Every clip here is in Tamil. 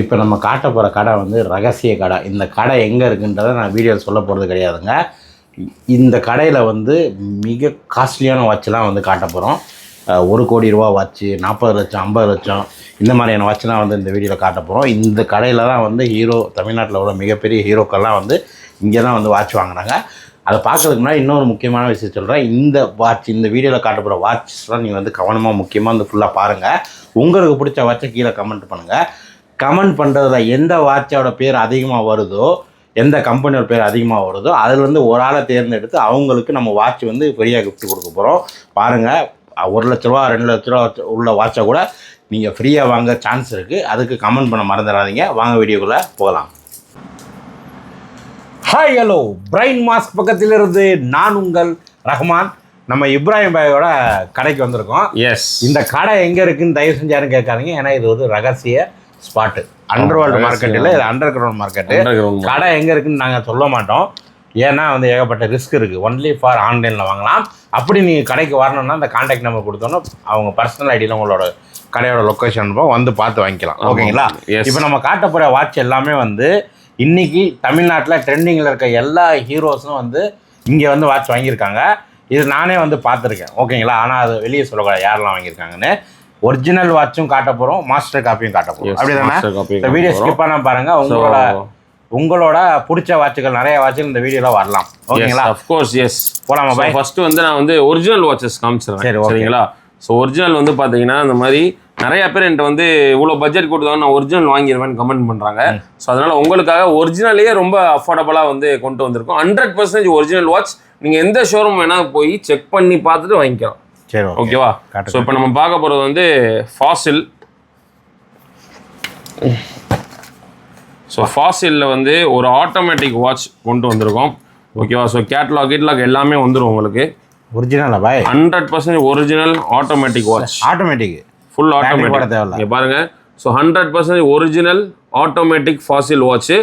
இப்போ நம்ம காட்ட போகிற கடை வந்து ரகசிய கடை. இந்த கடை எங்கே இருக்குன்றதை நான் வீடியோவில் சொல்ல போகிறது கிடையாதுங்க. இந்த கடையில் வந்து மிக காஸ்ட்லியான வாட்ச்லாம் வந்து காட்ட போகிறோம். ஒரு கோடி ரூபா வாட்ச்சு நாற்பது லட்சம் ஐம்பது லட்சம் இந்த மாதிரியான வாட்ச்லாம் வந்து இந்த வீடியோவில் காட்ட போகிறோம். இந்த கடையில் தான் வந்து ஹீரோ தமிழ்நாட்டில் உள்ள மிகப்பெரிய ஹீரோக்கள்லாம் வந்து இங்கே தான் வந்து வாட்ச் வாங்குறாங்க. அதை பார்க்கறதுக்கு முன்னாடி இன்னொரு முக்கியமான விஷயம் சொல்கிறேன். இந்த வாட்ச் இந்த வீடியோவில் காட்ட போகிற வாட்ச்ஸ்லாம் நீங்கள் வந்து கவனமாக முக்கியமாக வந்து ஃபுல்லாக பாருங்கள் உங்களுக்கு பிடிச்ச வாட்சை கீழே கமெண்ட் பண்ணுங்கள் கமெண்ட் பண்ணுறதுல எந்த வாட்சோட பேர் அதிகமாக வருதோ எந்த கம்பெனியோட பேர் அதிகமாக வருதோ அதுலேருந்து ஒரு ஆளை தேர்ந்தெடுத்து அவங்களுக்கு நம்ம வாட்ச் வந்து ஃப்ரீயாக gift கொடுக்க போகிறோம் பாருங்கள் ஒரு லட்ச ரூபா ரெண்டு லட்ச ரூபா உள்ள வாட்சை கூட நீங்கள் ஃப்ரீயாக வாங்க சான்ஸ் இருக்குது அதுக்கு கமெண்ட் பண்ண மறந்துடாதீங்க. வாங்க வீடியோக்குள்ளே போகலாம். ஹாய் ஹலோ பிரைன் மாஸ்க் பக்கத்திலிருந்து நான் உங்கள் ரஹ்மான். நம்ம இப்ராஹிம் பாயோட கடைக்கு வந்திருக்கோம். எஸ் இந்த கடை எங்கே இருக்குன்னு தயவு செஞ்சு யாரும் கேட்காதீங்க. ஏன்னா இது வந்து ரகசிய ஸ்பாட்டு அண்டர் வேர்ல்டு. மார்க்கெட் இல்லை இது அண்டர் கிரவுண்ட் மார்க்கெட்டு. கடை எங்கே இருக்குன்னு நாங்கள் சொல்ல மாட்டோம். ஏன்னா வந்து ஏகப்பட்ட ரிஸ்க் இருக்குது ஒன்லி ஃபார் ஆன்லைனில் வாங்கலாம். அப்படி நீங்கள் கடைக்கு வரணும்னா அந்த காண்டாக்ட் நம்பர் கொடுத்தோன்னா அவங்க பர்சனல் ஐடியில் உங்களோட கடையோட லொக்கேஷன் வந்து பார்த்து வாங்கிக்கலாம். ஓகேங்களா. இப்போ நம்ம காட்ட போகிற வாட்ச் எல்லாமே வந்து இன்னைக்கு தமிழ்நாட்டில் ட்ரெண்டிங்கில் இருக்க எல்லா ஹீரோஸும் வந்து இங்கே வந்து வாட்ச் வாங்கியிருக்காங்க. இது நானே வந்து பார்த்துருக்கேன். ஓகேங்களா? ஆனால் அது வெளியே சொல்லக்கூடாது. யாரெல்லாம் வாங்கியிருக்காங்கன்னு. ஒரிஜினல் வாட்சும் காட்ட போகிறோம் மாஸ்டர் காப்பியும் காட்ட போகிறோம் அப்படி இந்த வீடியோ ஸ்கிப் பண்ண பாருங்க உங்களோட உங்களோட பிடிச்ச வாட்சுகள் நிறைய வாட்சுகள் இந்த வீடியோவில் வரலாம். ஓகேங்களா? ஆஃப் கோர்ஸ் எஸ் போலாமா பாய் ஃபர்ஸ்ட் வந்து நான் வந்து ஒரிஜினல் வாட்சஸ் காமிச்சிடுறேன். சரி. சரிங்களா? ஸோ ஒரிஜினல் வந்து பார்த்தீங்கன்னா இந்த மாதிரி நிறைய பேர் என்கிட்ட வந்து இவ்வளோ பட்ஜெட் கொடுத்தாலும் நான் ஒரிஜினல் வாங்கிடுவேன்னு கமெண்ட் பண்ணுறாங்க ஸோ அதனால உங்களுக்காக ஒரிஜினலே ரொம்ப அஃபோர்டபுளாக வந்து கொண்டு வந்திருக்கோம். ஹண்ட்ரட் பர்சன்டேஜ் ஒரிஜினல் வாட்ச் நீங்கள் எந்த ஷோரூம் வேணால் போய் செக் பண்ணி பார்த்துட்டு வாங்கிக்கலாம். சரி ஓகே ஓகேவா ஸோ இப்போ நம்ம பார்க்க போகிறது வந்து ஃபாசில் ஸோ ஃபாசிலில் வந்து ஒரு ஆட்டோமேட்டிக் வாட்ச் கொண்டு வந்திருக்கோம். ஓகேவா ஸோ கேட்லாக் கீட்லாக் எல்லாமே வந்துடும் உங்களுக்கு. ஒரிஜினலா பாய்? Hundred percent original automatic watch automatic full automatic தேவையில்ல. இங்கே பாருங்க. So hundred percent original automatic Fossil watch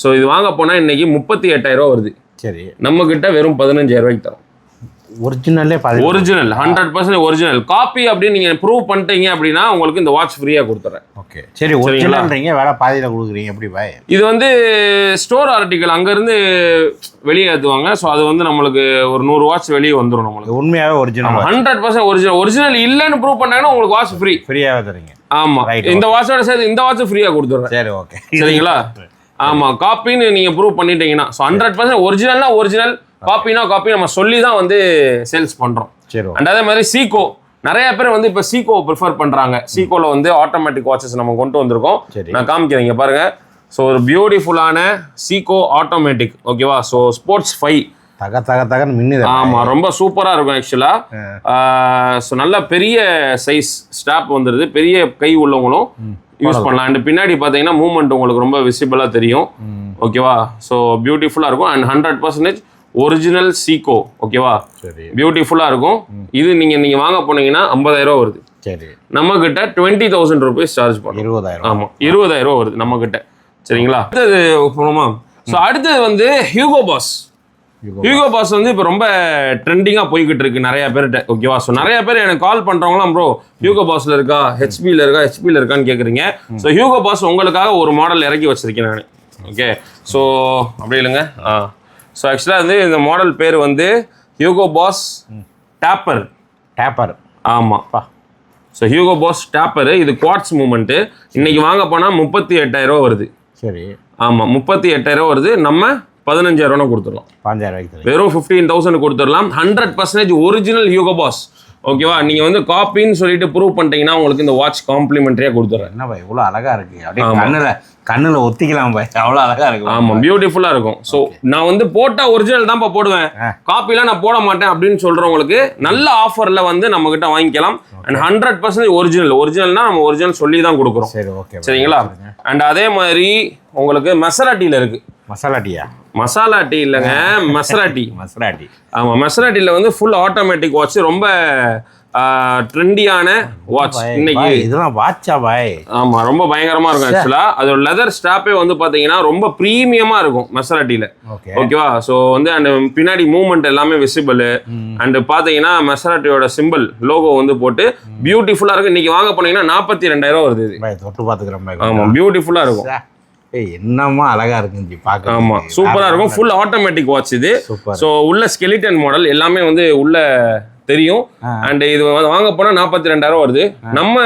so இது வாங்க போனால் இன்னைக்கு முப்பத்தி எட்டாயிரம் ரூபா வருது. சரி. நம்ம கிட்ட வெறும் பதினஞ்சாயிரம் ரூபாய்க்கு தரோம். ஒரிஜினல்லே பாதி original hundred percent original copy அப்படின்னு நீங்கள் ப்ரூவ் பண்ணிட்டீங்க அப்படின்னா உங்களுக்கு இந்த வாட்ச் ஃப்ரீயாக கொடுத்துறேன். ஓகே சரி ஒரிஜினல்ன்றீங்க வேலை பாதியில் கொடுக்குறீங்க எப்படி பாய் இது வந்து ஸ்டோர் ஆர்டிக்கல் அங்கேருந்து வெளியே ஏற்றுவாங்க ஸோ அது வந்து நம்மளுக்கு ஒரு நூறு வாட்ச் வெளியே வந்துடும் நம்மளுக்கு. உண்மையாகவே original hundred percent original original இல்லைன்னு ப்ரூவ் பண்ணாங்கன்னா உங்களுக்கு வாட்ச் ஃப்ரீ ஃப்ரீயாகவே தரீங்க ஆமாம் இந்த வாட்சோட சேர்த்து இந்த வாட்ச் ஃப்ரீயாக கொடுத்துட்றேன் சரி ஓகே சரிங்களா? ஆமாம் காப்பின்னு நீங்கள் ப்ரூவ் பண்ணிட்டீங்கன்னா. ஸோ ஹண்ட்ரட் பர்சன்ட் ஒரிஜினல்னா ஒரிஜினல் காப்பினா காப்பி நம்ம சொல்லி தான் வந்து சேல்ஸ் பண்ணுறோம் சரி அண்ட் அதே மாதிரி சீகோ நிறைய பேர் வந்து இப்போ சீகோ ப்ரிஃபர் பண்ணுறாங்க சீகோல வந்து ஆட்டோமேட்டிக் வாட்சஸ் நம்ம கொண்டு வந்திருக்கோம். நான் காமிக்கிறேன் இங்க பாருங்க. ஸோ ஒரு பியூட்டிஃபுல்லான சீகோ ஆட்டோமேட்டிக் ஓகேவா ஸோ ஸ்போர்ட்ஸ் ஃபைவ் தக தக தகன்னு மின்னுது. ஆமா ரொம்ப சூப்பரா இருக்கும் ஆக்சுவலா ஸோ நல்ல பெரிய சைஸ் ஸ்டாப் வந்துருது. பெரிய கை உள்ளவங்களும் யூஸ் பண்ணலாம். அண்ட் பின்னாடி பார்த்தீங்கன்னா மூவ்மெண்ட் உங்களுக்கு ரொம்ப விசிபிளா தெரியும். ஓகேவா ஸோ பியூட்டிஃபுல்லா இருக்கும். And hundred percentage original Seiko ஓகேவா சரி. பியூட்டிஃபுல்லா இருக்கும். இது நீங்க நீங்க வாங்க போனீங்கன்னா 50000 ரூபா வருது. சரி. நம்ம கிட்ட டுவெண்ட்டி தௌசண்ட் ருபீஸ் சார்ஜ் பண்ணுறோம் இருபதாயிரம். ஆமா இருபதாயிரம் ரூபா வருது நம்ம கிட்ட சரிங்களா? அடுத்தது போனோமா? ஸோ அடுத்தது வந்து ஹியூகோ பாஸ் ஹியூகோ பாஸ் வந்து இப்போ ரொம்ப ட்ரெண்டிங்காக போய்கிட்டு இருக்கு நிறைய பேர்கிட்ட ஓகேவா ஸோ நிறைய பேர் எனக்கு கால் பண்ணுறவங்களாம் ப்ரோ ஹியூகோ பாஸ்ல இருக்கா? ஹெச்பியில் இருக்கா? ஹெச்பியில் இருக்கான்னு கேட்குறீங்க ஸோ ஹியூகோ பாஸ் உங்களுக்காக ஒரு மாடல் இறக்கி வச்சிருக்கேன் நான் ஓகே ஸோ அப்படி இல்லைங்க. ஆ. ஸோ ஆக்சுவலாக வந்து இந்த மாடல் பேர் வந்து ஹியூகோ பாஸ் டேப்பர் டேப்பர் ஆமாம் பா. ஸோ ஹியூகோ பாஸ் டேப்பரு இது குவாட்ஸ் மூமெண்ட்டு இன்னைக்கு வாங்க போனால் முப்பத்தி எட்டாயிரம் ரூபா வருது. சரி. ஆமாம் முப்பத்தி எட்டாயிரம் ரூபா வருது. நம்ம பதினஞ்சாயிரம் ரூபா கொடுத்துடலாம். பாஞ்சாயிரம் வெறும் ஃபிஃப்டீன் தௌசண்ட் கொடுத்துடலாம். Hundred percentage original Hugo Boss ஓகேவா? நீங்கள் வந்து காப்பின்னு சொல்லிட்டு ப்ரூவ் பண்ணிட்டீங்கன்னா உங்களுக்கு இந்த வாட்ச் காம்ப்ளிமெண்ட்ரியாக கொடுத்துட்றேன் என்ன பாய் இவ்வளோ அழகா இருக்கு. அப்படியே கண்ணுல கண்ணுல ஒத்திக்கலாம் பாய் அவ்வளோ அழகா இருக்கு. ஆமாம் பியூட்டிஃபுல்லாக இருக்கும். ஸோ நான் வந்து போட்டால் ஒரிஜினல் தான்ப்பா போடுவேன். காப்பிலாம் நான் போட மாட்டேன் அப்படின்னு சொல்கிறவங்களுக்கு நல்ல ஆஃபரில் வந்து நம்மக்கிட்ட வாங்கிக்கலாம். அண்ட் ஹண்ட்ரட் பர்சன்டேஜ் ஒரிஜினல் ஒரிஜினல்னா நம்ம ஒரிஜினல் சொல்லி தான் கொடுக்குறோம். சரி ஓகே சரிங்களா? அண்ட் அதே மாதிரி உங்களுக்கு மசராட்டியில் இருக்கு. மசாலா டீயா? மசாலா டீ இல்லைங்க மசரா டீ. மசாலா டீ. ஆமாம் மசரா டீயில் வந்து ஃபுல் ஆட்டோமேட்டிக் வாட்ச் ரொம்ப ட்ரெண்டியான வாட்ச் இன்னைக்கு. இதெல்லாம் வாட்சா பாய். ஆமா ரொம்ப பயங்கரமா இருக்கும் ஆக்சுவலா அதோட லெதர் ஸ்ட்ராப்பே வந்து பாத்தீங்கன்னா ரொம்ப ப்ரீமியமா இருக்கும் மெசராட்டில ஓகே. ஓகேவா? ஸோ வந்து அந்த பின்னாடி மூவ்மெண்ட் எல்லாமே விசிபிள் அண்ட் பார்த்தீங்கன்னா மெசராட்டியோட சிம்பிள் லோகோ வந்து போட்டு பியூட்டிஃபுல்லாக இருக்கு இன்னைக்கு வாங்க போனீங்கன்னா நாற்பத்தி ரெண்டாயிரம் வருது இது. பாய் தொட்டு பார்த்துக்கிறேன் பாய் ஆமா பியூட்டிஃபுல்லாக இருக்கும். என்னமா அழகா இருக்குங்க பார்க்க ஆமா சூப்பரா இருக்கும். ஃபுல் ஆட்டோமேட்டிக் வாட்ச் இது. ஸோ உள்ள ஸ்கெலிட்டன் மாடல் எல்லாமே வந்து உள்ள தெரியும். அண்ட் இது வாங்க போனா நாற்பத்தி ரெண்டாயிரம் வருது. நம்ம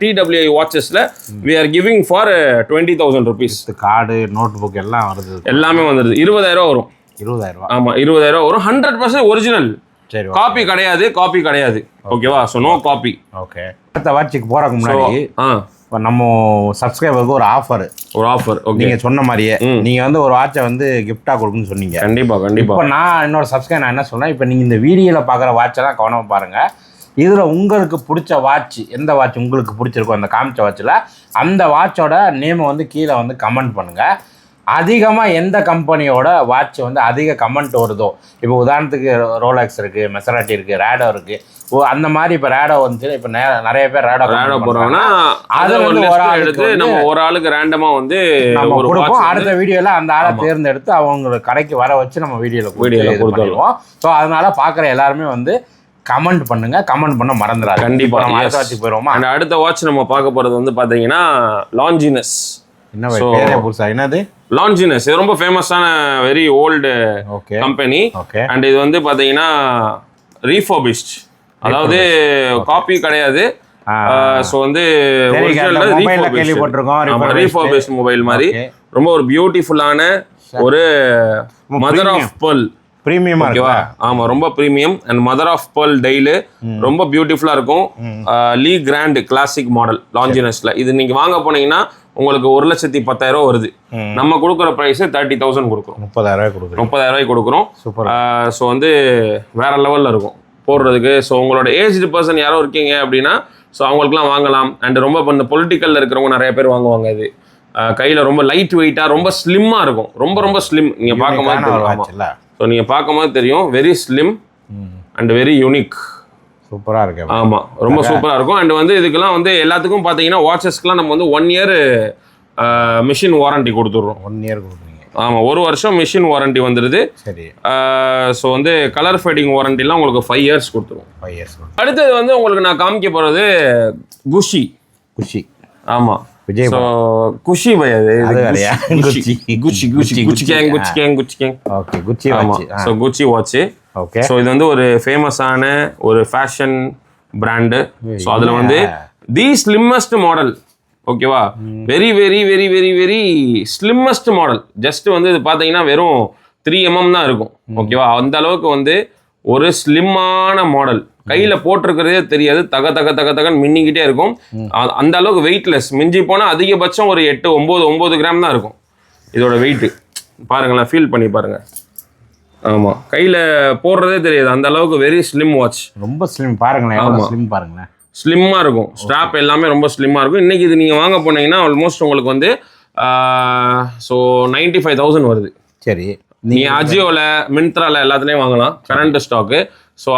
DWI வாட்சஸ்ல we are giving for twenty thousand rupees card notebook எல்லாம் வருது. எல்லாமே வந்துடுது இருபதாயிரம் வரும். இருபதாயிரம் ரூபாய் ஆமா இருபதாயிரம் வரும். ஹண்ட்ரட் பர்சன்ட் ஒரிஜினல் சரி காப்பி கிடையாது காப்பி கிடையாது. ஓகேவா ஸோ நோ காப்பி ஓகே அடுத்த வாட்சுக்கு போறதுக்கு முன்னாடி ஆ. நம்ம சப்ஸ்கிரைபருக்கு ஒரு ஆஃபர் ஒரு ஆஃபர் ஓகே நீங்க சொன்ன மாதிரியே நீங்க வந்து ஒரு வாட்சை வந்து gift-ஆ கொடுக்குன்னு சொன்னீங்க. கண்டிப்பா கண்டிப்பா. இப்போ நான் என்னோட சப்ஸ்கிரைப் நான் என்ன சொன்னேன்? இப்போ நீங்கள் இந்த வீடியோவில் பார்க்குற வாட்செல்லாம் கவனமா பாருங்க. இதில் உங்களுக்கு பிடிச்ச வாட்ச் எந்த வாட்ச் உங்களுக்கு பிடிச்சிருக்கோ அந்த காமிச்ச வாட்சில் அந்த வாட்சோட நேமை வந்து கீழே வந்து கமெண்ட் பண்ணுங்கள் அதிகமாக எந்த கம்பெனியோட வாட்ச் வந்து அதிக கமெண்ட் வருதோ? இப்போ உதாரணத்துக்கு ரோலெக்ஸ் இருக்குது மெசராட்டி இருக்குது ரேடோ இருக்குது ஓ அந்த மாதிரி இப்போ ரேடோ வந்துச்சு இப்போ நிறைய பேர் ரேடோ ரேடோ போடுறாங்கன்னா அதை வந்து ஒரு ஆளுக்கு எடுத்து நம்ம ஒரு ஆளுக்கு ரேண்டமா வந்து நம்ம கொடுப்போம். அடுத்த வீடியோல அந்த ஆளை தேர்ந்தெடுத்து அவங்க கடைக்கு வர வச்சு நம்ம வீடியோல வீடியோல கொடுத்துருவோம். ஸோ அதனால பார்க்குற எல்லாருமே வந்து கமெண்ட் பண்ணுங்க. கமெண்ட் பண்ண மறந்துடாது கண்டிப்பா, இப்போ நம்ம. அடுத்த வாட்சி போயிடுவோமா? அண்ட் அடுத்த வாட்ச் நம்ம பார்க்க போறது வந்து பாத்தீங்கன்னா லாஞ்சினஸ் என்னது? லாஞ்சினஸ் இது ரொம்ப ஃபேமஸான வெரி ஓல்டு கம்பெனி அண்ட் இது வந்து பாத்தீங்கன்னா ரீஃபர்பிஷ்ட் அதாவது காப்பி கிடையாது. ஸோ வந்து. ரீஃபர்பிஷ்ட் மொபைல் மாதிரி. ரொம்ப ஒரு பியூட்டிஃபுல்லான ஒரு மதர் ஆஃப் pearl. ப்ரீமியமா ஓகேவா ஆமா ரொம்ப premium and mother of pearl dial ரொம்ப பியூட்டிஃபுல்லா இருக்கும். லீ கிராண்ட் கிளாசிக் மாடல் லாஞ்சினஸ்ல இது நீங்க வாங்க போனீங்கன்னா உங்களுக்கு ஒரு லட்சத்தி பத்தாயிரம் வருது. நம்ம கொடுக்குற ப்ரைஸ் தேர்ட்டி தௌசண்ட் கொடுக்குறோம். முப்பதாயிரம் கொடுக்குறோம் முப்பதாயிரம் கொடுக்குறோம். சூப்பர். ஸோ வந்து வேற லெவலில் இருக்கும் போடுறதுக்கு. ஸோ உங்களோட ஏஜ்டு பர்சன் யாரோ இருக்கீங்க அப்படின்னா ஸோ அவங்களுக்குலாம் வாங்கலாம். அண்ட் ரொம்ப இப்போ இந்த பொலிட்டிக்கலில் இருக்கிறவங்க நிறைய பேர் வாங்குவாங்க இது. கையில் ரொம்ப லைட் வெயிட்டாக ரொம்ப ஸ்லிம்மாக இருக்கும். ரொம்ப ரொம்ப ஸ்லிம் நீங்கள் தெரியும். வாட்ச் இல்ல ஸோ நீங்கள் பார்க்கும்போது தெரியும் very slim and very unique சூப்பரா இருக்கு. ஆமாம் ரொம்ப சூப்பராக இருக்கும். அண்ட் வந்து இதுக்கெல்லாம் வந்து எல்லாத்துக்கும் பார்த்தீங்கன்னா வாட்சஸ்க்குலாம் நம்ம வந்து ஒன் இயர் மிஷின் வாரண்டி கொடுத்துட்றோம். ஒன் இயர் கொடுக்குறீங்க. ஆமாம் ஒரு வருஷம் மிஷின் வாரண்டி வந்துடுது. சரி. ஸோ வந்து கலர் ஃபேடிங் வாரண்டிலாம் உங்களுக்கு ஃபைவ் இயர்ஸ் கொடுத்துருவோம். ஃபைவ் இயர்ஸ் அடுத்தது வந்து உங்களுக்கு நான் காமிக்க போகிறது குஷி குஷி ஆமாம் விஜய் குஷி பை அது? குச்சி குச்சி. குச்சி குச்சி gang Gucci gang Gucci gang okay Gucci watch so Gucci watch okay so இது வந்து ஒரு ஃபேமஸான ஒரு ஃபேஷன் பிராண்டு ஸோ அதில் வந்து தி ஸ்லிம்மஸ்ட் மாடல் ஓகேவா very very very very very slimmest model just வந்து இது பார்த்தீங்கன்னா வெறும் த்ரீ எம்எம் தான் இருக்கும். ஓகேவா அந்த அளவுக்கு வந்து ஒரு ஸ்லிம்மான மாடல் கையில் போட்டிருக்கிறதே தெரியாது. தக தக தக தகன்னு மின்னிக்கிட்டே இருக்கும். அந்த அளவுக்கு வெயிட்லெஸ் மிஞ்சி போனால் அதிகபட்சம் ஒரு எட்டு ஒம்பது ஒம்பது கிராம் தான் இருக்கும். இதோட வெயிட்டு பாருங்களேன் ஃபீல் பண்ணி பாருங்க. ஆமாம் கையில் போடுறதே தெரியாது. அந்த அளவுக்கு வெரி ஸ்லிம் வாட்ச் ரொம்ப ஸ்லிம் பாருங்களேன் எவ்வளோ ஸ்லிம் பாருங்களேன். ஸ்லிம்மாக இருக்கும். ஸ்ட்ராப் எல்லாமே ரொம்ப ஸ்லிம்மாக இருக்கும். இன்றைக்கி இது நீங்கள் வாங்க போனீங்கன்னா ஆல்மோஸ்ட் உங்களுக்கு வந்து ஸோ நைன்டி ஃபைவ் தௌசண்ட் வருது. சரி. நீங்கள் அஜியோவில் மின்த்ராவில் எல்லாத்துலேயும் வாங்கலாம். கரண்ட் ஸ்டாக்கு ஸோ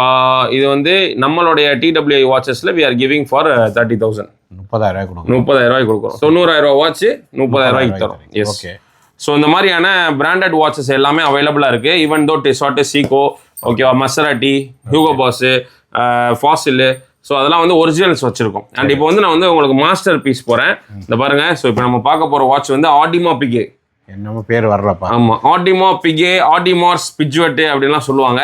இது வந்து நம்மளுடைய DWI வாட்சஸில் we are giving for thirty thousand முப்பதாயிரம் ரூபாய் கொடுக்குறோம். முப்பதாயிரம் ரூபாய்க்கு கொடுக்குறோம். தொண்ணூறாயிரம் ரூபா வாட்ச் முப்பதாயிரம் ரூபாய்க்கு தரோம் எஸ் ஓகே ஸோ இந்த மாதிரியான பிராண்டட் வாட்சஸ் எல்லாமே அவைலபிளாக இருக்குது ஈவன் தோ டிசாட்டு சீகோ ஓகேவா Maserati Hugo Boss Fossil so அதெல்லாம் வந்து ஒரிஜினல்ஸ் வச்சுருக்கோம். அண்ட் இப்போ வந்து நான் வந்து உங்களுக்கு மாஸ்டர் பீஸ் போகிறேன் இந்த பாருங்க. ஸோ இப்போ நம்ம பார்க்க போகிற வாட்ச் வந்து ஆடிமா பிகே என்னமோ பேர் வரலப்பா. ஆமாம் ஆடிமா பிகே ஆடிமார்ஸ் பிஜ்வெட்டு அப்படின்லாம் சொல்லுவாங்க.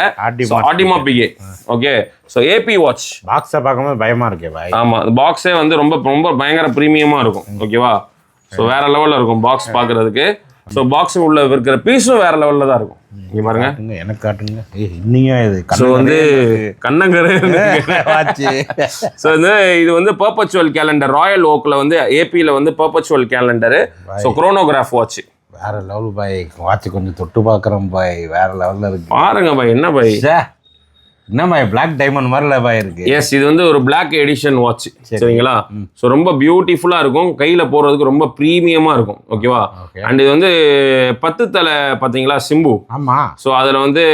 Audemars Piguet okay so AP watch பாக்ஸை பார்க்கும்போது பயமா இருக்கே பாய். அந்த பாக்ஸே வந்து ரொம்ப ரொம்ப பயங்கர ப்ரீமியமாக இருக்கும் ஓகேவா ஸோ வேற லெவலில் இருக்கும் பாக்ஸ் பார்க்கறதுக்கு. ஸோ பாக்ஸ் உள்ள இருக்கிற பீஸும் வேற லெவலில் தான் இருக்கும். இங்கே பாருங்க. எனக்கு காட்டுங்க. இன்னிங்க இது ஸோ வந்து கண்ணங்கரு. ஸோ வந்து இது வந்து பர்பச்சுவல் கேலண்டர் ராயல் ஓக்கில் வந்து ஏபியில் வந்து perpetual calendar so chronograph watch வேற லெவல் பாய். வாட்ச் கொஞ்சம் தொட்டு பார்க்குறோம் பாய். வேற லெவல்ல இருக்கு. பாருங்க பை என்ன பை ச்சே. என்ன பாய் பிளாக் டைமண்ட் மாதிரில பாய் இருக்கு. எஸ் இது வந்து ஒரு Black எடிஷன் வாட்ச் சரிங்களா? ஸோ ரொம்ப பியூட்டிஃபுல்லாக இருக்கும். கையில் போடுறதுக்கு ரொம்ப ப்ரீமியமாக இருக்கும். ஓகேவா ஓகே அண்ட் இது வந்து பத்து தலை பார்த்தீங்களா சிம்பு? ஆமா. ஸோ அதில் வந்து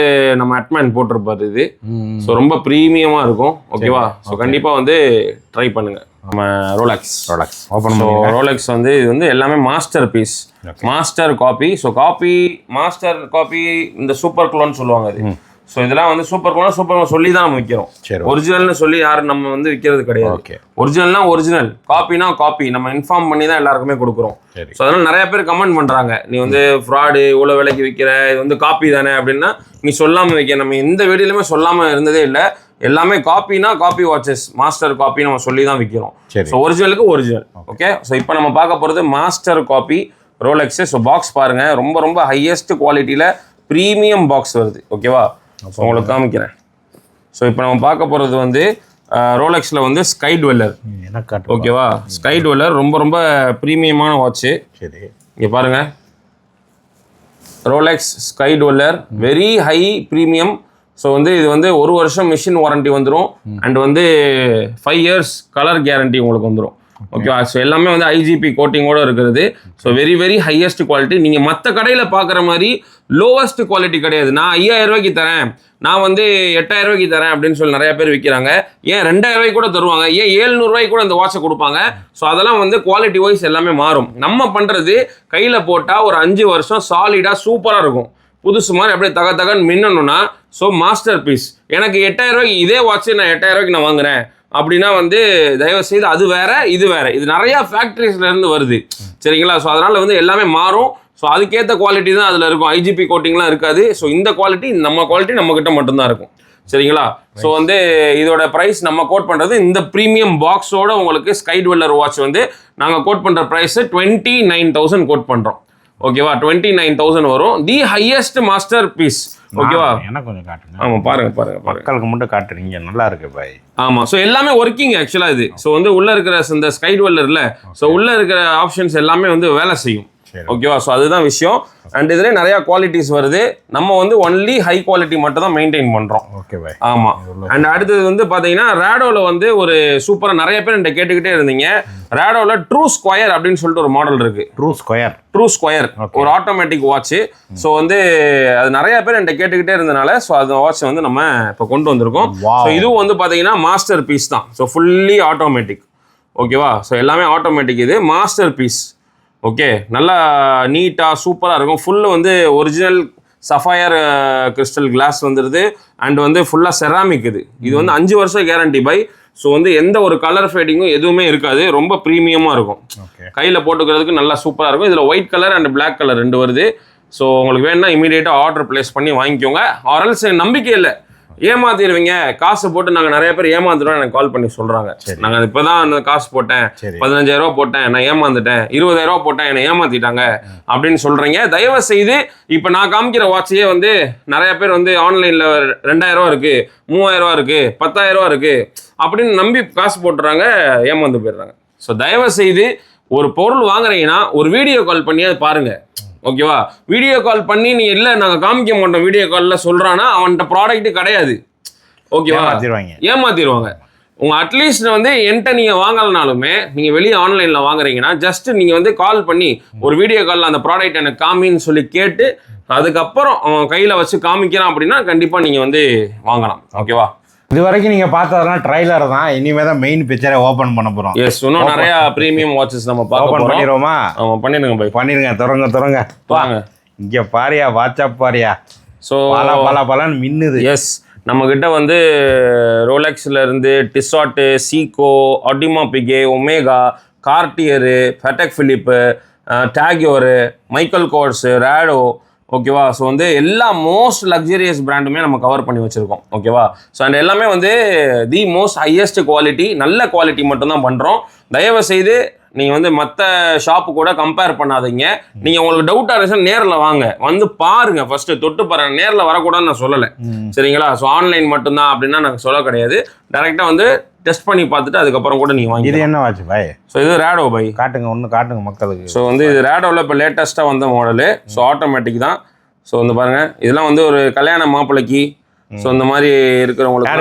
நம்ம அட்மேன் போட்டிருப்பாரு இது. ஸோ ரொம்ப ப்ரீமியமாக இருக்கும். ஓகேவா ஸோ கண்டிப்பாக வந்து ட்ரை பண்ணுங்க. நம்ம Rolex products open so Rolex வந்து இது வந்து எல்லாமே masterpiece master copy so copy master copy இந்த சூப்பர் க்ளோன் சொல்லுவாங்க இது. ஸோ இதெல்லாம் வந்து சூப்பர் க்ளோன் சூப்பர் க்ளோன் சொல்லி தான் நம்ம விற்கிறோம் சரி ஒரிஜினல்னு சொல்லி யாரும் நம்ம வந்து விற்கிறது கிடையாது. ஓகே ஒரிஜினல்னா ஒரிஜினல் காப்பினா காப்பி நம்ம இன்ஃபார்ம் பண்ணி தான் எல்லாருக்குமே கொடுக்குறோம். ஸோ அதனால நிறைய பேர் கமெண்ட் பண்றாங்க. நீ வந்து ஃப்ராடு இவ்வளோ விலைக்கு விற்கிற இது வந்து காப்பி தானே அப்படின்னா நீ சொல்லாம வைக்க. நம்ம எந்த வீடியோலையுமே சொல்லாம இருந்ததே இல்லை. எல்லாமே காப்பினா காப்பி வாட்சஸ் மாஸ்டர் காப்பி நம்ம சொல்லி தான் விற்கிறோம் சரி. ஸோ ஒரிஜினலுக்கு ஒரிஜினல் ஓகே ஸோ இப்போ நம்ம பார்க்க போகிறது master copy Rolex so box பாருங்க. ரொம்ப ரொம்ப ஹையஸ்ட் குவாலிட்டியில் ப்ரீமியம் பாக்ஸ் வருது. ஓகேவா உங்களுக்கு காமிக்கிறேன். ஸோ இப்போ நம்ம பார்க்க போகிறது வந்து ரோலெக்ஸில் வந்து ஸ்கை டுவெல்லர் ஓகேவா ஸ்கை டுவெல்லர் ரொம்ப ரொம்ப ப்ரீமியமான வாட்ச்சு சரி. இங்கே பாருங்க. Rolex sky dweller very high premium so வந்து இது வந்து ஒரு வருஷம் மிஷின் வாரண்டி வந்துடும் அண்ட் வந்து ஃபைவ் இயர்ஸ் கலர் கேரண்டி உங்களுக்கு வந்துடும் ஓகேவா ஸோ எல்லாமே வந்து ஐஜிபி கோட்டிங்கோட இருக்கிறது so very very highest quality நீங்கள் மற்ற கடையில் பார்க்குற மாதிரி லோவஸ்ட் குவாலிட்டி கிடையாது. நான் ஐயாயிரம் ரூபாய்க்கு தரேன். நான் வந்து எட்டாயிரம் ரூபாய்க்கு தரேன் அப்படின்னு சொல்லி நிறைய பேர் விற்கிறாங்க ஏன் ரெண்டாயிரம் ரூபாய்க்கு கூட தருவாங்க? ஏன் ஏழ்நூறுவாய்க்கு கூட இந்த வாட்சை கொடுப்பாங்க? ஸோ அதெல்லாம் வந்து குவாலிட்டி வைஸ் எல்லாமே மாறும். நம்ம பண்ணுறது கையில் போட்டால் ஒரு அஞ்சு வருஷம் சாலிடாக சூப்பராக இருக்கும். புதுசு மாதிரி அப்படியே தக தகன்னு மின்னணும்னா ஸோ மாஸ்டர் பீஸ் எனக்கு எட்டாயிரம் ரூபாய்க்கு இதே வாட்ச் நான் எட்டாயிரம் ரூபாய்க்கு நான் வாங்குறேன். அப்படின்னா வந்து தயவு செய்து அது வேற இது வேற. இது நிறைய ஃபேக்டரிஸ்ல இருந்து வருது. சரிங்களா? ஸோ அதனால வந்து எல்லாமே மாறும். ஸோ அதுக்கேற்ற குவாலிட்டி தான் அதில் இருக்கும். ஐஜிபி கோட்டிங்லாம் இருக்காது. ஸோ இந்த குவாலிட்டி நம்ம குவாலிட்டி நம்ம கிட்ட மட்டும்தான் இருக்கும். சரிங்களா? ஸோ வந்து இதோட ப்ரைஸ் நம்ம கோட் பண்ணுறது இந்த ப்ரீமியம் பாக்ஸோட உங்களுக்கு ஸ்கை டுவெல்லர் வாட்ச் வந்து நாங்கள் கோட் பண்ணுற price twenty nine thousand quote பண்ணுறோம் ஓகேவா? டுவெண்ட்டி நைன் தௌசண்ட் வரும். தி ஹையஸ்ட் மாஸ்டர் பீஸ் ஓகேவா? எனக்கு கொஞ்சம் காட்டுங்க. ஆமாம் பாருங்க பாருங்க பாருங்க. மக்களுக்கு மட்டும் காட்டுறீங்க. நல்லா இருக்கு பாய். ஆமாம் ஸோ எல்லாமே ஒர்க்கிங் ஆக்சுவலாக இது. ஸோ வந்து உள்ளே இருக்கிற இந்த ஸ்கை டுவெல்லரில் ஸோ உள்ளே இருக்கிற ஆப்ஷன்ஸ் எல்லாமே வந்து வேலை செய்யும். ஓகேவா ஸோ அதுதான் விஷயம். அண்ட் இதுல நிறைய குவாலிட்டிஸ் வருது. நம்ம வந்து ஒன்லி ஹை குவாலிட்டி மட்டும் தான் மெயின்டைன் பண்ணுறோம் ஓகே பாய் ஆமாம் அண்ட் அடுத்தது வந்து பார்த்தீங்கன்னா ரேடோவில் வந்து ஒரு சூப்பராக நிறைய பேர் என்கிட்ட கேட்டுக்கிட்டே இருந்தீங்க. ரேடோவில் ட்ரூ ஸ்கொயர் அப்படின்னு சொல்லிட்டு ஒரு மாடல் இருக்குது ட்ரூ ஸ்கொயர் ட்ரூ ஸ்கொயர் ஒரு ஆட்டோமேட்டிக் வாட்ச் ஸோ வந்து அது நிறைய பேர் என்கிட்ட கேட்டுக்கிட்டே இருந்தனால ஸோ அந்த வாட்ச் வந்து நம்ம இப்போ கொண்டு வந்திருக்கோம். ஸோ இதுவும் வந்து பார்த்தீங்கன்னா மாஸ்டர் பீஸ் தான் ஸோ ஃபுல்லி ஆட்டோமேட்டிக் ஓகேவா ஸோ எல்லாமே ஆட்டோமேட்டிக் இது. மாஸ்டர் பீஸ் ஓகே நல்லா நீட்டாக சூப்பராக இருக்கும். ஃபுல்லு வந்து ஒரிஜினல் சஃபயர் கிறிஸ்டல் கிளாஸ் வந்துடுது அண்ட் வந்து ஃபுல்லாக செராமிக் இது. இது வந்து அஞ்சு வருஷம் கேரண்டி பை ஸோ வந்து எந்த ஒரு கலர் ஃபேடிங்கும் எதுவுமே இருக்காது. ரொம்ப ப்ரீமியமாக இருக்கும். ஓகே கையில் போட்டுக்கிறதுக்கு நல்லா சூப்பராக இருக்கும். இதில் white colour and Black colour ரெண்டு வருது. ஸோ உங்களுக்கு வேணும்னா இமீடியட்டாக ஆர்டர் ப்ளேஸ் பண்ணி வாங்கிக்கோங்க. ஆர்எல்ஸ் நம்பிக்கை இல்லை. ஏமாத்திடுவீங்க. காசு போட்டு நாங்கள் நிறைய பேர் ஏமாந்துட்டோம் எனக்கு கால் பண்ணி சொல்கிறாங்க நாங்கள் இப்போ தான் காசு போட்டேன். பதினஞ்சாயிரம் ரூபா போட்டேன். நான் ஏமாந்துட்டேன். இருபதாயிரம் ரூபா போட்டேன். என்னை ஏமாத்திட்டாங்க அப்படின்னு சொல்கிறீங்க தயவு செய்து இப்போ நான் காமிக்கிற வாட்சையே வந்து நிறைய பேர் வந்து ஆன்லைனில் ரெண்டாயிரம் ரூபா இருக்குது மூவாயிரம் ரூபா இருக்குது பத்தாயிரம் ரூபா இருக்குது அப்படின்னு நம்பி காசு போட்டுறாங்க ஏமாந்து போயிடுறாங்க. ஸோ தயவு செய்து ஒரு பொருள் வாங்குறீங்கன்னா ஒரு வீடியோ கால் பண்ணி அதை பாருங்க. ஓகேவா? வீடியோ கால் பண்ணி நீ இல்லை நாங்கள் காமிக்க மாட்டோம். வீடியோ காலில் சொல்கிறான்னா அவன்கிட்ட ப்ராடக்ட் கிடையாது. ஓகேவா? மாத்திடுவாங்க ஏமாத்திடுவாங்க. உங்க அட்லீஸ்ட் வந்து என்கிட்ட நீங்க வாங்கலனாலுமே நீங்க வெளியே ஆன்லைன்ல வாங்குறீங்கன்னா ஜஸ்ட் நீங்க வந்து கால் பண்ணி ஒரு வீடியோ கால்ல அந்த ப்ராடக்ட் எனக்கு காமின்னு சொல்லி கேட்டு அதுக்கப்புறம் அவன் கையில வச்சு காமிக்கிறான் அப்படின்னா கண்டிப்பா நீங்க வந்து வாங்கலாம். ஓகேவா? இது வரைக்கும் நீங்க பார்த்ததெல்லாம் ட்ரைலர் தான். இனிமே தான் மெயின் பிக்சரை ஓபன் பண்ண போறோம். எஸ் இன்னும் நிறைய ப்ரீமியம் வாட்சஸ் நம்ம பார்க்க ஓபன் பண்ணிடுவோமா? ஆமா பண்ணிடுங்க பை. பண்ணிருங்க திறங்க திறங்க. வாங்க. இங்க பாரியா வாட்ஸ்அப் பாரியா? ஸோ பல பல பலன்னு மின்னுது. எஸ் நம்ம கிட்ட வந்து ரோலெக்ஸ்ல இருந்து Tissot Seiko Audemars Piguet Omega Cartier Patek Philippe TAG Heuer Michael Kors Rado ஓகேவா ஸோ வந்து எல்லா மோஸ்ட் லக்ஸரியஸ் பிராண்டுமே நம்ம கவர் பண்ணி வச்சுருக்கோம். ஓகேவா ஸோ அண்ட் எல்லாமே வந்து தி மோஸ்ட் ஹையஸ்ட் குவாலிட்டி நல்ல குவாலிட்டி மட்டும்தான் பண்ணுறோம் தயவு செய்து நீங்கள் வந்து மற்ற ஷாப்பு கூட கம்பேர் பண்ணாதீங்க. நீங்கள் உங்களுக்கு டவுட்டாக இருந்துச்சுன்னா நேரில் வாங்க. வந்து பாருங்க ஃபஸ்ட்டு தொட்டு பாருங்க. நேரில் வரக்கூடாதுன்னு நான் சொல்லலை. சரிங்களா? ஸோ ஆன்லைன் மட்டும்தான் அப்படின்னா நாங்கள் சொல்ல கிடையாது. டேரெக்டாக வந்து டெஸ்ட் பண்ணி பார்த்துட்டு அதுக்கப்புறம் கூட நீங்கள் வாங்கி இது என்ன வாட்ச் பாய் ஸோ இது ரேடோ பை காட்டுங்க ஒன்று காட்டுங்க மக்களுக்கு. ஸோ வந்து இது ரேடோவில் இப்போ லேட்டஸ்ட்டாக வந்த மாடலு ஸோ ஆட்டோமேட்டிக் தான். ஸோ வந்து பாருங்க. இதெல்லாம் வந்து ஒரு கல்யாண மாப்பிள்ளைக்கு ஸோ இந்த மாதிரி இருக்கிறவங்களுக்கு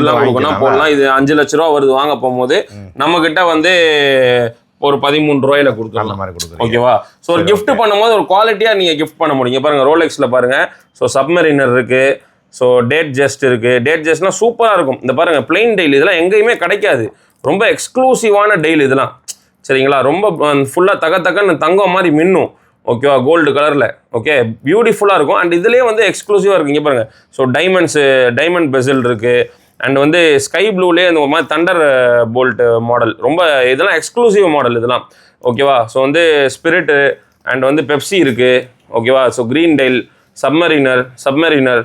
எல்லாம் கொடுக்கணும். போடலாம். இது அஞ்சு லட்ச ரூபா வருது வாங்க போகும்போது நம்ம கிட்ட வந்து ஒரு பதிமூணு ரூபாயில கொடுத்துடலாம். மாதிரி கொடுக்குறீங்க. ஓகேவா? ஸோ ஒரு gift பண்ணும்போது ஒரு குவாலிட்டியாக நீங்கள் gift பண்ண முடியும். பாருங்க ரோலெக்ஸில் பாருங்க. ஸோ சப்மரீனர் இருக்கு. ஸோ டேட் ஜஸ்ட் இருக்கு. டேட் ஜஸ்ட்னா சூப்பராக இருக்கும். இந்த பாருங்க பிளெயின் டெய்ல் இதெல்லாம் எங்கேயுமே கிடைக்காது. ரொம்ப எக்ஸ்க்ளூசிவான டெய்ல் இதெல்லாம். சரிங்களா? ரொம்ப ஃபுல்லாக தக தகன்னு தங்கம் மாதிரி மின்னும். ஓகேவா கோல்டு கலரில் ஓகே பியூட்டிஃபுல்லாக இருக்கும். அண்ட் இதுலேயே வந்து எக்ஸ்க்ளூசிவாக இருக்குது இங்கே பாருங்கள் ஸோ டைமண்ட்ஸு டைமண்ட் பெசில் இருக்குது அண்ட் வந்து ஸ்கை ப்ளூலேயே அந்த ஒரு மாதிரி தண்டர் போல்ட் மாடல் ரொம்ப இதெல்லாம் எக்ஸ்க்ளூசிவ் மாடல் இதெல்லாம். ஓகேவா ஸோ வந்து ஸ்பிரிட்டு அண்ட் வந்து பெப்சி இருக்குது ஓகேவா so green dial submariner submariner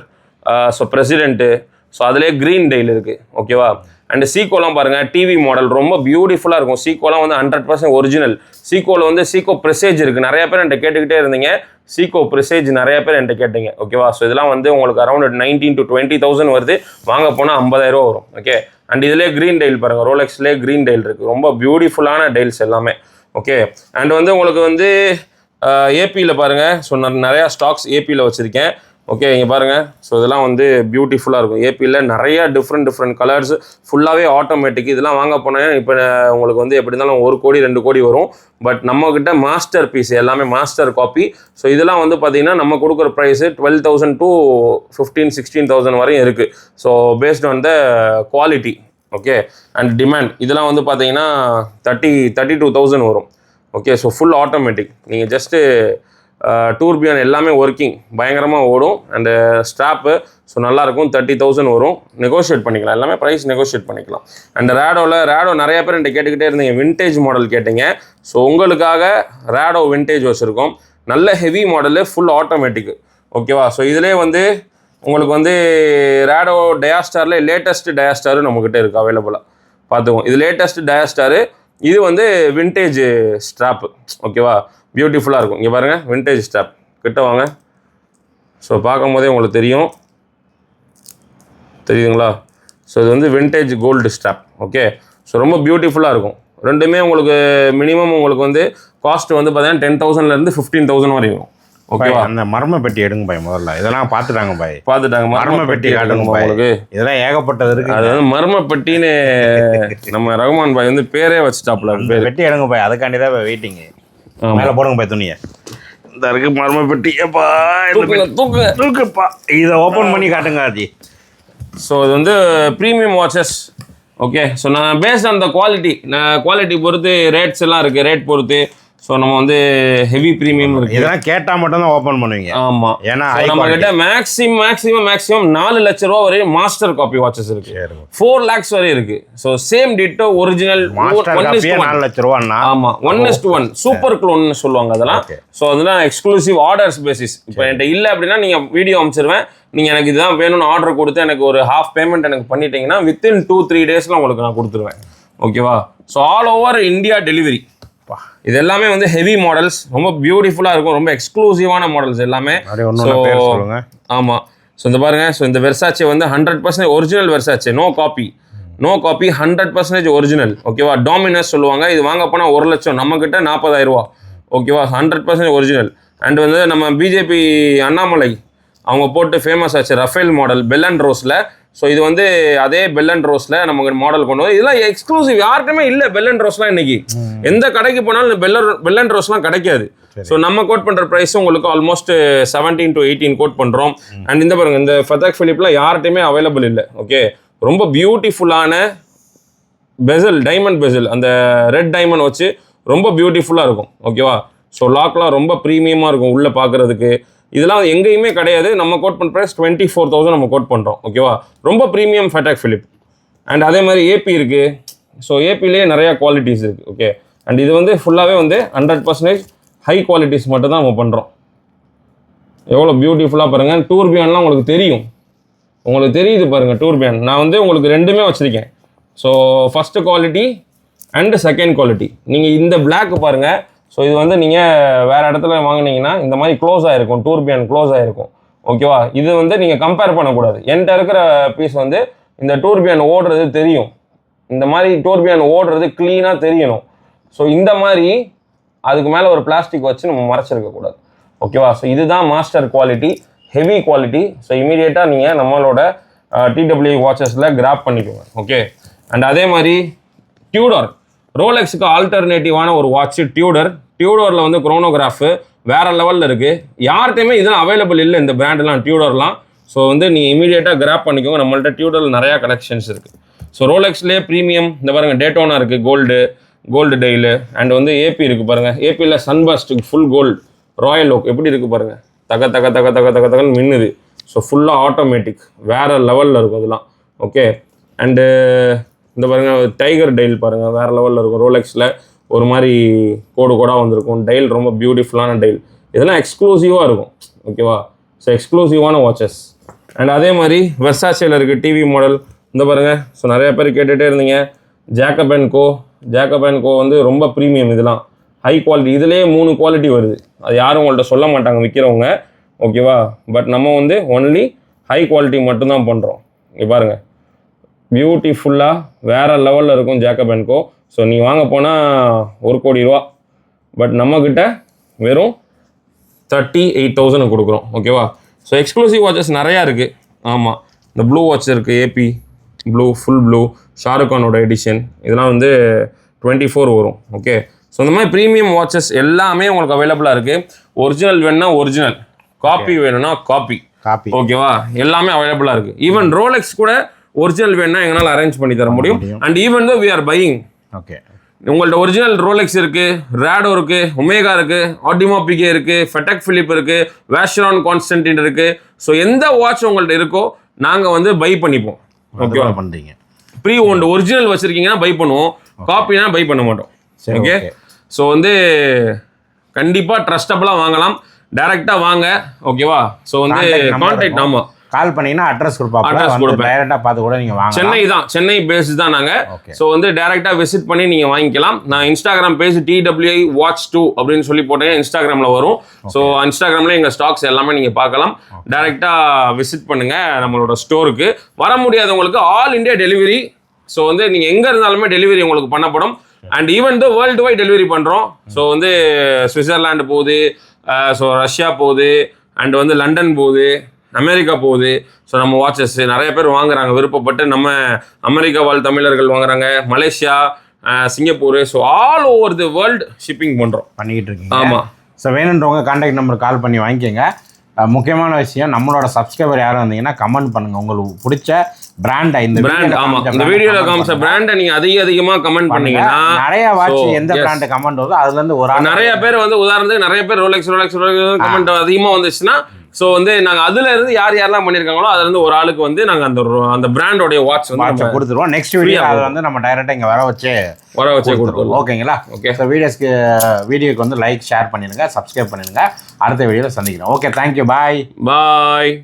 so president so அதுலேயே க்ரீன் டெயில் இருக்குது ஓகேவா அண்ட் சீக்கோலாம் பாருங்கள் டிவி மாடல் ரொம்ப பியூட்டிஃபுல்லாக இருக்கும். சீக்கோலாம் வந்து ஹண்ட்ரட் பர்சன்ட் ஒரிஜினல் சீக்கோவில் வந்து சீக்கோ ப்ரிசேஜ் இருக்குது நிறைய பேர் என்கிட்ட கேட்டுக்கிட்டே இருந்தீங்க. சீக்கோ ப்ரெசேஜ் நிறைய பேர் என்கிட்ட கேட்டீங்க. ஓகேவா ஸோ இதெல்லாம் வந்து உங்களுக்கு around nineteen to twenty thousand வருது. வாங்க போனால் ஐம்பதாயிரம் ரூபா வரும். ஓகே அண்ட் இதுலேயே க்ரீன் டெயில் பாருங்கள் ரோலெக்ஸ்லேயே க்ரீன் டெயில் இருக்குது ரொம்ப பியூட்டிஃபுல்லான டெயில்ஸ் எல்லாமே. ஓகே அண்ட் வந்து உங்களுக்கு வந்து ஏபியில் பாருங்கள் ஸோ நான் நிறையா ஸ்டாக்ஸ் ஏபியில் வச்சுருக்கேன். ஓகே இங்கே பாருங்கள் ஸோ இதெல்லாம் வந்து பியூட்டிஃபுல்லாக இருக்கும். ஏபியில் நிறைய டிஃப்ரெண்ட் டிஃப்ரெண்ட் கலர்ஸ் ஃபுல்லாகவே ஆட்டோமேட்டிக் இதெல்லாம் வாங்க போனால் இப்போ உங்களுக்கு வந்து எப்படி இருந்தாலும் ஒரு கோடி ரெண்டு கோடி வரும். பட் நம்மக்கிட்ட மாஸ்டர் பீஸ் எல்லாமே மாஸ்டர் காப்பி ஸோ இதெல்லாம் வந்து பார்த்திங்கன்னா நம்ம கொடுக்குற price twelve thousand to fifteen sixteen thousand வரையும் இருக்குது so based on the quality okay and demand இதெல்லாம் வந்து பார்த்தீங்கன்னா தேர்ட்டி தேர்ட்டி டூ தௌசண்ட் வரும். ஓகே ஸோ ஃபுல் ஆட்டோமேட்டிக் நீங்கள் ஜஸ்ட்டு டூர்பியான் எல்லாமே ஒர்க்கிங் பயங்கரமாக ஓடும். அண்டு ஸ்ட்ராப்பு ஸோ நல்லாயிருக்கும். தேர்ட்டி தௌசண்ட் வரும். நெகோஷியேட் பண்ணிக்கலாம். எல்லாமே ப்ரைஸ் நெகோஷியேட் பண்ணிக்கலாம். அண்ட் ரேடோவில் ரேடோ நிறைய பேர் என்கிட்ட கேட்டுக்கிட்டே இருந்தீங்க. விண்டேஜ் மாடல் கேட்டீங்க. ஸோ உங்களுக்காக ரேடோ விண்டேஜ் வச்சுருக்கோம். நல்ல ஹெவி மாடலு ஃபுல் ஆட்டோமேட்டிக் ஓகேவா ஸோ இதிலே வந்து உங்களுக்கு வந்து ரேடோ டயாஸ்டாரில் லேட்டஸ்ட் டயாஸ்டாரு நம்மக்கிட்ட இருக்குது அவைலபிளாக பார்த்துக்குவோம். இது லேட்டஸ்ட் டயாஸ்டாரு இது வந்து விண்டேஜ் ஸ்ட்ராப்பு ஓகேவா பியூட்டிஃபுல்லாக இருக்கும். இங்கே பாருங்கள் விண்டேஜ் ஸ்ட்ராப் கிட்ட வாங்க. ஸோ பார்க்கும் போதே உங்களுக்கு தெரியும். தெரியுதுங்களா? ஸோ இது வந்து vintage gold strap okay so ரொம்ப பியூட்டிஃபுல்லாக இருக்கும். ரெண்டுமே உங்களுக்கு மினிமம் உங்களுக்கு வந்து காஸ்ட் வந்து பார்த்தீங்கன்னா டென் தௌசண்ட்லேருந்து ஃபிஃப்டீன் தௌசண்ட் வரும். ஓகேவா அந்த மர்ம பெட்டி எடுங்க பாய் முதல்ல. இதெல்லாம் பார்த்துட்டாங்க பாய். பார்த்துட்டாங்க. மர்ம பெட்டி காட்டுங்க பாய். உங்களுக்கு? இதெல்லாம் ஏகப்பட்டது இருக்கு. அது வந்து மர்மப்பட்டின்னு நம்ம ரகுமான் பாய் வந்து பேரே வச்சுட்டாப்ல பெட்டி எடுங்க பாய். அதுக்காண்டி தான் வெயிட்டிங். மேலே போடுங்க பாய் துணியை. இந்த இருக்கு மர்ம பெட்டி எப்பா தூக்குங்க இருக்குப்பா இதை ஓப்பன் பண்ணி காட்டுங்க ஆஜி ஸோ இது வந்து ப்ரீமியம் வாட்சஸ் ஓகே ஸோ நான் பேஸ்ட் ஆன் த குவாலிட்டி நான் குவாலிட்டி பொறுத்து ரேட்ஸ் எல்லாம் இருக்குது ரேட் பொறுத்து. ஸோ நம்ம வந்து ஹெவி ப்ரீமியம் இருக்குது இதெல்லாம் கேட்டால் மட்டும்தான் ஓப்பன் பண்ணுவீங்க. ஆமாம் ஏன்னா நம்ம. கிட்ட மேக்ஸிமம் மேக்ஸிமம் மேக்ஸிமம் நாலு லட்ச ரூபா வரையும் மாஸ்டர் காப்பி வாட்சஸ் இருக்கு. ஃபோர் லேக்ஸ் வரை இருக்கு. ஸோ சேம் டிட்டோ ஒரிஜினல் நாலு லட்ச ரூபான்னா? ஆமா. One is to one super clone சொல்லுவாங்க அதெல்லாம். ஸோ அதெல்லாம் எக்ஸ்க்ளூசிவ் ஆர்டர்ஸ் பேசிஸ் இப்போ என்கிட்ட இல்லை அப்படின்னா நீங்க வீடியோ அனுப்பிச்சிருவேன் நீங்க எனக்கு இதுதான் வேணும்னு ஆர்டர் கொடுத்து எனக்கு ஒரு ஹாஃப் பேமெண்ட் எனக்கு பண்ணிட்டீங்கன்னா வித்தின் டூ த்ரீ டேஸ்ல உங்களுக்கு நான் கொடுத்துருவேன். ஓகேவா so all over India delivery. இது எல்லாமே வந்து ஹெவி மாடல்ஸ் ரொம்ப பியூட்டிஃபுல்லாக இருக்கும். ரொம்ப எக்ஸ்க்ளூசிவான மாடல்ஸ் எல்லாமே. ஆமாம் ஸோ இந்த பாருங்க. ஸோ இந்த வெர்சாச்சே வந்து hundred percentage original Versace no copy no copy hundred percentage original ஓகேவா டாமினஸ் சொல்லுவாங்க. இது வாங்க போனால் ஒரு லட்சம். நம்ம கிட்ட நாற்பதாயிரம் ரூபா ஓகேவா ஹண்ட்ரட் பர்சன்டேஜ் ஒரிஜினல் அண்ட் வந்து நம்ம பிஜேபி அண்ணாமலை. அவங்க போட்டு ஃபேமஸ் ஆச்சு ரஃபேல் மாடல் பெல் அண்ட் ரோஸில் ஸோ இது வந்து அதே பெல் அண்ட் ரோஸில் நமக்கு மாடல் கொண்டு வந்து இதெல்லாம் எக்ஸ்க்ளூசிவ் யார்கிட்டயுமே இல்லை பெல் அண்ட் ரோஸ்லாம் இன்னைக்கு. எந்த கடைக்கு போனாலும் பெல் பெல் அண்ட் ரோஸ்லாம் கிடைக்காது. ஸோ நம்ம கோட் பண்ணுற ப்ரைஸ் உங்களுக்கு almost seventeen to eighteen quote பண்ணுறோம் அண்ட் இந்த பாருங்க இந்த ஃபதாக் ஃபிலிப்லாம் யார்கிட்டையுமே அவைலபிள் இல்லை. ஓகே ரொம்ப பியூட்டிஃபுல்லான பெசல் டைமண்ட் பெசல் அந்த ரெட் டைமண்ட் வச்சு ரொம்ப பியூட்டிஃபுல்லாக இருக்கும். ஓகேவா ஸோ லாக்லாம் ரொம்ப ப்ரீமியமாக இருக்கும் உள்ளே பார்க்குறதுக்கு இதெல்லாம் எங்கேயுமே கிடையாது. நம்ம கோட் பண்ணுற ப்ரைஸ் டுவெண்ட்டி ஃபோர் தௌசண்ட் நம்ம கோட் பண்ணுறோம் ஓகேவா ரொம்ப ப்ரீமியம் ஃபேட்டாக் ஃபிலிப் அண்ட் அதே மாதிரி ஏபி இருக்குது ஸோ ஏபிலேயே நிறையா குவாலிட்டிஸ் இருக்குது ஓகே அண்ட் இது வந்து ஃபுல்லாகவே வந்து ஹண்ட்ரட் பர்சன்டேஜ் ஹை குவாலிட்டிஸ் மட்டும் தான் நம்ம பண்ணுறோம் எவ்வளோ பியூட்டிஃபுல்லாக பாருங்கள் டூர்பியான்லாம் உங்களுக்கு தெரியும். உங்களுக்கு தெரியுது பாருங்கள் டூர்பியான் நான் வந்து உங்களுக்கு ரெண்டுமே வச்சுருக்கேன். So first quality and second quality நீங்கள் இந்த பிளாக் பாருங்கள் ஸோ இது வந்து நீங்கள் வேறு இடத்துல வாங்கினீங்கன்னா இந்த மாதிரி க்ளோஸ் ஆகிருக்கும் டூர்பியான் க்ளோஸ் ஆகிருக்கும் ஓகேவா இது வந்து நீங்கள் கம்பேர் பண்ணக்கூடாது. என்கிட்ட இருக்கிற பீஸ் வந்து இந்த டூர்பியான் ஓடுறது தெரியும். இந்த மாதிரி டூர்பியான் ஓடுறது க்ளீனாக தெரியணும். ஸோ இந்த மாதிரி அதுக்கு மேலே ஒரு பிளாஸ்டிக் வச்சு நம்ம மறைச்சிருக்கக்கூடாது ஓகேவா ஸோ இதுதான் master quality heavy quality so இமீடியட்டாக நீங்கள் நம்மளோட டிடபிள்யூ வாட்சஸில் கிராப் பண்ணிக்கோங்க. ஓகே அண்ட் அதே மாதிரி டியூடர் ரோலெக்ஸுக்கு ஆல்டர்னேட்டிவான ஒரு வாட்ச் டியூடர் டியூடரில் வந்து குரோனோகிராஃபு வேற லெவலில் இருக்குது யார்கிட்டையுமே இதெல்லாம் அவைலபிள் இல்லை இந்த பிராண்டெலாம் டியூடர்லாம் ஸோ வந்து நீங்கள் இமீடியட்டாக கிராப் பண்ணிக்கோங்க. நம்மள்ட்ட டியூடரில் நிறையா கலெக்ஷன்ஸ் இருக்குது ஸோ ரோலெக்ஸ்லேயே ப்ரீமியம் இந்த பாருங்கள் டேட்டோனா இருக்குது கோல்டு கோல்டு டெய்லு அண்ட் வந்து ஏபி இருக்குது பாருங்கள் ஏபியில் sunburst full gold Royal Oak எப்படி இருக்குது பாருங்கள் தக தக தக தக தக தகன்னு மின்னுது. ஸோ ஃபுல்லாக ஆட்டோமேட்டிக் வேறு லெவலில் இருக்கும் அதெல்லாம். ஓகே அண்டு இந்த பாருங்க டைகர் டைல் பாருங்கள் வேறு லெவலில் இருக்கும். ரோலெக்ஸில் ஒரு மாதிரி கோடு கோடாக வந்திருக்கும். டைல் ரொம்ப பியூட்டிஃபுல்லான டைல் இதெல்லாம் எக்ஸ்க்ளூசிவாக இருக்கும். ஓகேவா ஸோ எக்ஸ்க்ளூசிவான வாட்சஸ் அண்ட் அதே மாதிரி வெர்சாசியில் இருக்குது டிவி மாடல் இந்த பாருங்கள் ஸோ நிறைய பேர் கேட்டுகிட்டே இருந்தீங்க. Jacob and Co Jacob and Co வந்து ரொம்ப ப்ரீமியம் இதெல்லாம். ஹை குவாலிட்டி இதுலேயே மூணு குவாலிட்டி வருது. அது யாரும் உங்கள்கிட்ட சொல்ல மாட்டாங்க விற்கிறவங்க ஓகேவா பட் நம்ம வந்து ஒன்லி ஹை குவாலிட்டி மட்டும்தான் பண்ணுறோம் இங்கே பாருங்கள் பியூட்டிஃபுல்லாக வேறு லெவலில் இருக்கும் ஜேக்கப் அண்ட் கோ ஸோ நீ வாங்க போனால் ஒரு கோடி ரூபா. பட் நம்மக்கிட்ட வெறும் தேர்ட்டி எயிட் தௌசண்ட் கொடுக்குறோம் ஓகேவா ஸோ எக்ஸ்க்ளூசிவ் வாட்சஸ் நிறையா இருக்குது ஆமாம் இந்த ப்ளூ வாட்ச் இருக்குது AP blue full blue Shahrukh கானோட edition இதெல்லாம் வந்து டுவெண்ட்டி ஃபோர் வரும். ஓகே ஸோ இந்த மாதிரி ப்ரீமியம் வாட்சஸ் எல்லாமே உங்களுக்கு அவைலபிளாக இருக்குது ஒரிஜினல் வேணும்னா ஒரிஜினல் காப்பி வேணும்னா காப்பி காப்பி ஓகேவா எல்லாமே அவைலபிளாக இருக்குது ஈவன் ரோலெக்ஸ் கூட ஒரிஜினல் வேணும்னா எங்களால் அரேஞ்ச் பண்ணி தர முடியும். And even though we are buying okay உங்கள்ட்ட ஒரிஜினல் ரோலெக்ஸ் இருக்கு ரேடோ இருக்கு ஒமேகா இருக்கு ஆட்டிமா பிகே இருக்கு ஃபெட்டக் பிலிப் இருக்கு வேஷரான் கான்ஸ்டன்டின் இருக்கு. ஸோ எந்த வாட்ச் உங்கள்ட்ட இருக்கோ நாங்கள் வந்து பை பண்ணிப்போம். ஓகேவா ஓகே பண்ணுறீங்க ப்ரீ ஓன்டு ஒரிஜினல் வச்சிருக்கீங்கன்னா பை பண்ணுவோம். காப்பினா பை பண்ண மாட்டோம். ஓகே ஸோ வந்து கண்டிப்பாக ட்ரஸ்டபுளாக வாங்கலாம். டைரெக்டாக வாங்க. ஓகேவா ஸோ வந்து கான்டாக்ட். ஆமாம் கால் பண்ணீங்கன்னா அட்ரஸ் கொடுப்பாங்க. டைரெக்டாக பார்த்து கூட நீங்கள் வாங்க சென்னை தான். சென்னை பேஸ் தான் நாங்கள் ஸோ வந்து டேரெக்டாக விசிட் பண்ணி நீங்கள் வாங்கிக்கலாம். நான் Instagram page TWI watch two அப்படின்னு சொல்லி போட்டேன். இன்ஸ்டாகிராமில் வரும். ஸோ இன்ஸ்டாகிராமில் எங்கள் ஸ்டாக்ஸ் எல்லாமே நீங்கள் பார்க்கலாம். டேரெக்டாக விசிட் பண்ணுங்கள் நம்மளோட ஸ்டோருக்கு வர முடியாதவங்களுக்கு ஆல் இந்தியா டெலிவரி ஸோ வந்து நீங்கள் எங்கே இருந்தாலுமே டெலிவரி உங்களுக்கு பண்ணப்படும். And even the world wide delivery பண்ணுறோம் ஸோ வந்து சுவிட்சர்லாண்டு போகுது. ஸோ ரஷ்யா போகுது. அண்ட் வந்து லண்டன் போகுது. அமெரிக்கா போகுது. ஸோ நம்ம வாட்சஸ் நிறைய பேர் வாங்குறாங்க விருப்பப்பட்டு நம்ம அமெரிக்கா வாழ் தமிழர்கள் வாங்குறாங்க Malaysia Singapore. So all over the world shipping பண்ணுறோம் பண்ணிக்கிட்டு இருக்கீங்க. ஆமாம் ஸோ வேணுன்றவங்க கான்டாக்ட் நம்பர் கால் பண்ணி வாங்கிக்கோங்க. முக்கியமான விஷயம் நம்மளோட சப்ஸ்கிரைபர் யாரும் வந்தீங்கன்னா கமெண்ட் பண்ணுங்க. உங்களுக்கு பிடிச்ச பிராண்டை இந்த பிராண்ட் காமிச்ச இந்த comment காமிச்ச. பிராண்டை நீங்கள் அதிக அதிகமாக கமெண்ட் பண்ணுங்க. பண்ணீங்கன்னா நிறைய வாட்ச் எந்த. பிராண்ட் கமெண்ட் வருதோ அதுல இருந்து ஒரு நிறைய பேர் வந்து உதாரணத்துக்கு நிறைய பேர் ரோலெக்ஸ் ரோலெக்ஸ் கமெண்ட் அதிகமாக வந்துச்சுன்னா ஸோ வந்து நாங்கள் அதுல இருந்து யார் யாரெல்லாம் பண்ணியிருக்காங்களோ அதுல இருந்து ஒரு ஆளுக்கு வந்து நாங்கள் அந்த அந்த பிராண்டோடைய வாட்ச் வந்து கொடுத்துருவோம். நெக்ஸ்ட் வீடியோ அதை வந்து நம்ம டைரக்டா இங்க வர வச்சு வர வச்சே கொடுத்துருவோம். ஓகேங்களா ஓகே ஸோ வீடியோஸ்க்கு வீடியோக்கு வந்து லைக் ஷேர் பண்ணிடுங்க சப்ஸ்கிரைப் பண்ணிடுங்க. அடுத்த வீடியோவில் சந்திக்கிறோம். ஓகே தேங்க்யூ பாய் பாய்